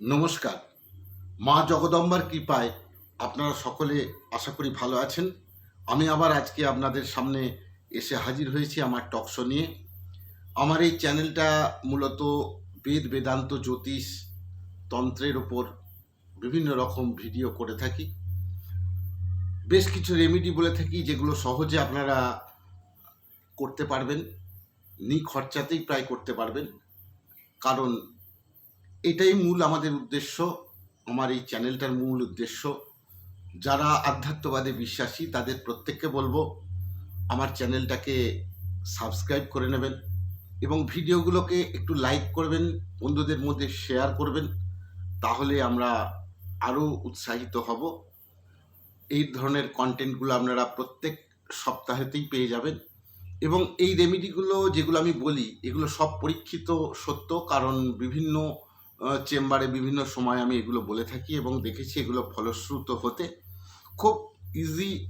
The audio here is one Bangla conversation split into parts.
নমস্কার। মা জগদম্বার কৃপায় আপনারা সকলে আশা করি ভালো আছেন। আমি আবার আজকে আপনাদের সামনে এসে হাজির হয়েছি আমার টকশো নিয়ে। আমার এই চ্যানেলটা মূলত বেদ, বেদান্ত, জ্যোতিষ তন্ত্রের ওপর বিভিন্ন রকম ভিডিও করে থাকি। বেশ কিছু রেমিডি বলে থাকি যেগুলো সহজে আপনারা করতে পারবেন নি খরচাতেই প্রায় করতে পারবেন। কারণ এটাই মূল আমাদের উদ্দেশ্য, আমার এই চ্যানেলটার মূল উদ্দেশ্য। যারা আধ্যাত্মবাদে বিশ্বাসী, তাদের প্রত্যেককে বলব, আমার চ্যানেলটাকে সাবস্ক্রাইব করে নেবেন এবং ভিডিওগুলোকে একটু লাইক করবেন, বন্ধুদের মধ্যে শেয়ার করবেন, তাহলে আমরা আরও উৎসাহিত হব। এই ধরনের কন্টেন্টগুলো আপনারা প্রত্যেক সপ্তাহেতেই পেয়ে যাবেন এবং এই রেমিডিগুলো যেগুলো আমি বলি, এগুলো সব পরীক্ষিত সত্য, কারণ বিভিন্ন চেম্বারে বিভিন্ন সময় আমি এগুলো বলে থাকি এবং দেখেছি এগুলো ফলশ্রুত হতে খুব ইজি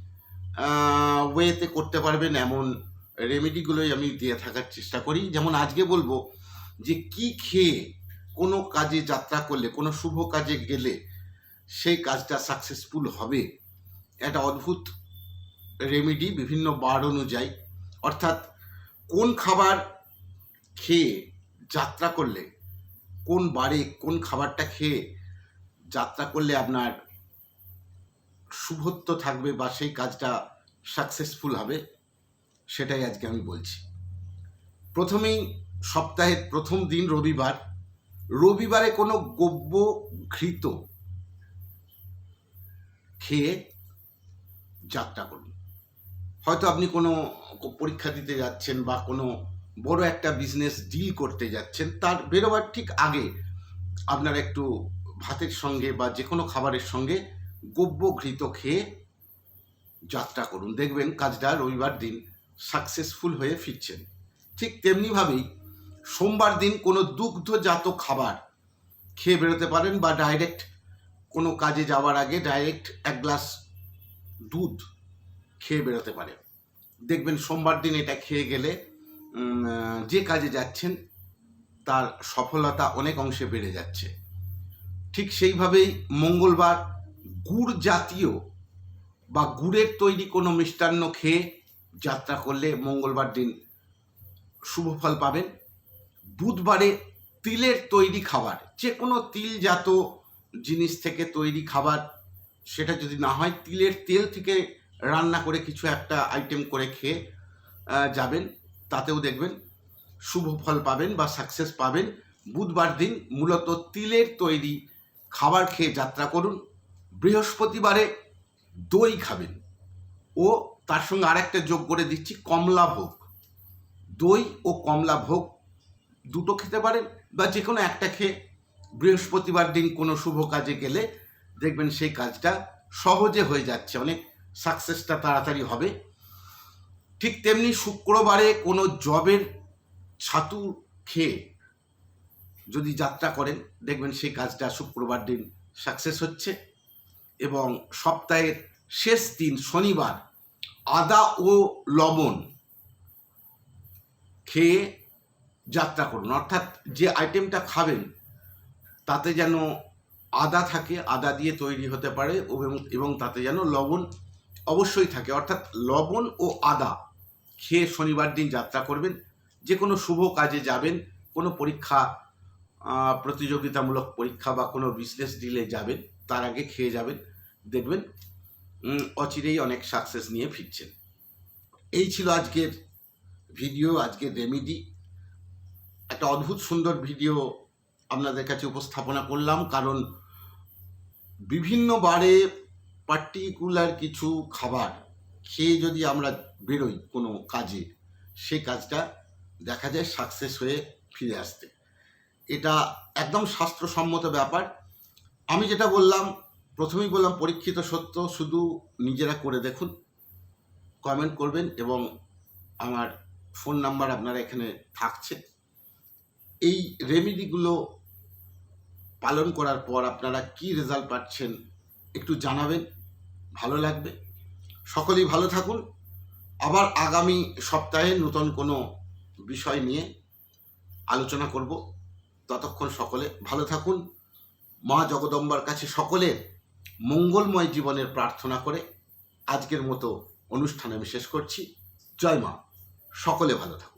ওয়েতে করতে পারবেন এমন রেমেডিগুলোই আমি দিয়ে থাকার চেষ্টা করি। যেমন আজকে বলব যে কি খেয়ে কোনো কাজে যাত্রা করলে, কোনো শুভ কাজে গেলে সেই কাজটা সাকসেসফুল হবে? একটা অদ্ভুত রেমেডি বিভিন্ন বার অনুযায়ী। অর্থাৎ কোন খাবার খেয়ে যাত্রা করলে কোন বারে কোন খাবারটা খেয়ে যাত্রা করলে আপনার শুভত্ব থাকবে বা সেই কাজটা সাকসেসফুল হবে, সেটাই আজকে আমি বলছি। প্রথমেই সপ্তাহের প্রথম দিন রবিবার, রবিবারে কোনো গব্য ঘৃত খেয়ে যাত্রা করুন। হয়তো আপনি কোনো পরীক্ষা দিতে যাচ্ছেন বা কোনো বড় একটা বিজনেস ডিল করতে যাচ্ছেন, তার বেরোবার ঠিক আগে আপনার একটু ভাতের সঙ্গে বা যে কোনো খাবারের সঙ্গে গব্য ঘৃত খেয়ে যাত্রা করুন। দেখবেন কাজটা রবিবার দিন সাকসেসফুল হয়ে ফিরছেন। ঠিক তেমনিভাবেই সোমবার দিন কোনো দুগ্ধজাত খাবার খেয়ে বেরোতে পারেন বা ডাইরেক্ট কোনো কাজে যাওয়ার আগে ডাইরেক্ট এক গ্লাস দুধ খেয়ে বেরোতে পারে দেখবেন সোমবার দিন এটা খেয়ে গেলে যে কাজে যাচ্ছেন, তার সফলতা অনেক অংশে বেড়ে যাচ্ছে। ঠিক সেইভাবেই মঙ্গলবার গুড় জাতীয় বা গুড়ের তৈরি কোনো মিষ্টান্ন খেয়ে যাত্রা করলে মঙ্গলবার দিন শুভ ফল পাবেন। বুধবারে তিলের তৈরি খাবার, যে কোনো তিলজাত জিনিস থেকে তৈরি খাবার, সেটা যদি না হয়, তিলের তেল থেকে রান্না করে কিছু একটা আইটেম করে খেয়ে যাবেন। তাতেও দেখবেন শুভ ফল পাবেন বা সাকসেস পাবেন। বুধবার দিন মূলত তিলের তৈরি খাবার খেয়ে যাত্রা করুন। বৃহস্পতিবারে দই খাবেন। ও তার সঙ্গে আরেকটা যোগ করে দিচ্ছি, কমলা ভোগ। দই ও কমলা ভোগ দুটো খেতে পারেন বা যে কোনো একটা খেয়ে বৃহস্পতিবার দিন কোনো শুভ কাজে গেলে দেখবেন সেই কাজটা সহজে হয়ে যাচ্ছে। অনেক সাকসেসটা তাড়াতাড়ি হবে। ঠিক তেমনি শুক্রবারে কোনো জবের ছাতু খেয়ে যদি যাত্রা করেন, দেখবেন সেই কাজটা শুক্রবার দিন সাকসেস হচ্ছে এবং সপ্তাহের শেষ দিন শনিবার আদা ও লবণ খেয়ে যাত্রা করুন। অর্থাৎ যে আইটেমটা খাবেন, তাতে যেন আদা থাকে, আদা দিয়ে তৈরি হতে পারে এবং তাতে যেন লবণ অবশ্যই থাকে। অর্থাৎ লবণ ও আদা খেয়ে শনিবার দিন যাত্রা করবেন। যে কোনো শুভ কাজে যাবেন, কোনো পরীক্ষা প্রতিযোগিতামূলক পরীক্ষা বা কোনো বিজনেস ডিলে যাবেন, তার আগে খেয়ে যাবেন, দেখবেন অচিরেই অনেক সাকসেস নিয়ে ফিরছেন। এই ছিল আজকের ভিডিও আজকের রেমিডি একটা অদ্ভুত সুন্দর ভিডিও আপনাদের কাছে উপস্থাপনা করলাম, কারণ বিভিন্ন বারে পার্টিকুলার কিছু খাবার খেয়ে যদি আমরা বেরোই কোনো কাজে সেই কাজটা দেখা যায় সাকসেস হয়ে ফিরে আসতে। এটা একদম শাস্ত্রসম্মত ব্যাপার। আমি যেটা বললাম, প্রথমেই বললাম, পরীক্ষিত সত্য, শুধু নিজেরা করে দেখুন কমেন্ট করবেন এবং আমার ফোন নাম্বার আপনারা এখানে থাকছে। এই রেমেডিগুলো পালন করার পর আপনারা কি রেজাল্ট পাচ্ছেন একটু জানাবেন, ভালো লাগবে। সকলেই ভালো থাকুন। আবার আগামী সপ্তাহে নতুন কোনো বিষয় নিয়ে আলোচনা করব। ততক্ষণ সকলে ভালো থাকুন। মা জগদম্বার কাছে সকলে মঙ্গলময় জীবনের প্রার্থনা করে আজকের মতো অনুষ্ঠান আমি শেষ করছি। জয় মা। সকলে ভালো থাকুন।